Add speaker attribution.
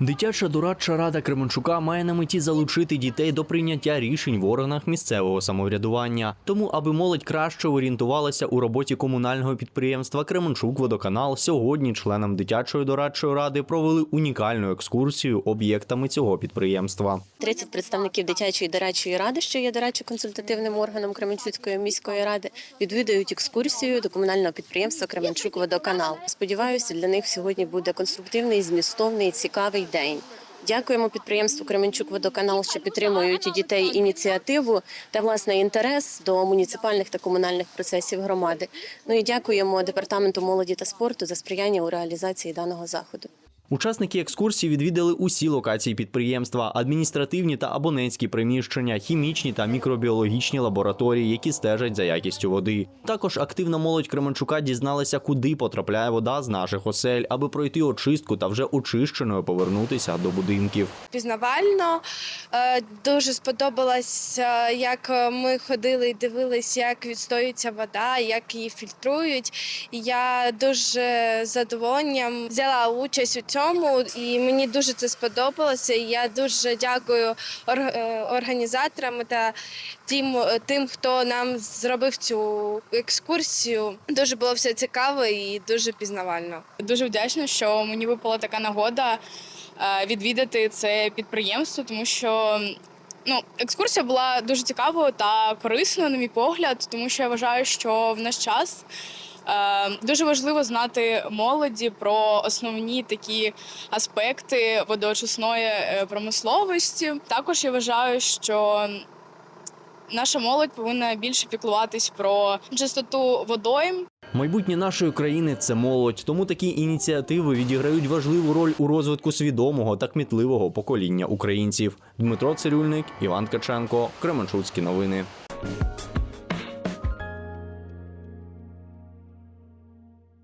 Speaker 1: Дитяча дорадча рада Кременчука має на меті залучити дітей до прийняття рішень в органах місцевого самоврядування. Тому, аби молодь краще орієнтувалася у роботі комунального підприємства Кременчук Водоканал, сьогодні членам дитячої дорадчої ради провели унікальну екскурсію об'єктами цього підприємства.
Speaker 2: 30 представників дитячої дорадчої ради, що є дорадчо-консультативним органом Кременчуцької міської ради, відвідують екскурсію до комунального підприємства Кременчук Водоканал. Сподіваюся, для них сьогодні буде конструктивний, змістовний, цікавий день. Дякуємо підприємству Кременчук Водоканал, що підтримують дітей ініціативу та власне інтерес до муніципальних та комунальних процесів громади. Ну і дякуємо департаменту молоді та спорту за сприяння у реалізації даного заходу.
Speaker 1: Учасники екскурсії відвідали усі локації підприємства, адміністративні та абонентські приміщення, хімічні та мікробіологічні лабораторії, які стежать за якістю води. Також активна молодь Кременчука дізналася, куди потрапляє вода з наших осель, аби пройти очистку та вже очищеною повернутися до будинків.
Speaker 3: пізнавально. Е, Дуже сподобалось, як ми ходили і дивились, як відстоюється вода, як її фільтрують. Я дуже задоволенням взяла участь у цьому, і мені дуже це сподобалося. І я дуже дякую е, організаторам та тим, тим, хто нам зробив цю екскурсію. Дуже було все цікаво і дуже пізнавально.
Speaker 4: Дуже вдячна, що мені випала така нагода е, відвідати це підприємство, тому що ну, екскурсія була дуже цікавою та корисною, на мій погляд, тому що я вважаю, що в наш час. Е, Дуже важливо знати молоді про основні такі аспекти водоочисної е, промисловості. Також я вважаю, що наша молодь повинна більше піклуватись про чистоту водойм,
Speaker 1: Майбутнє нашої країни це молодь, тому такі ініціативи відіграють важливу роль у розвитку свідомого та кмітливого покоління українців. Дмитро Цирюльник, Іван Ткаченко, Кременчуцькі новини.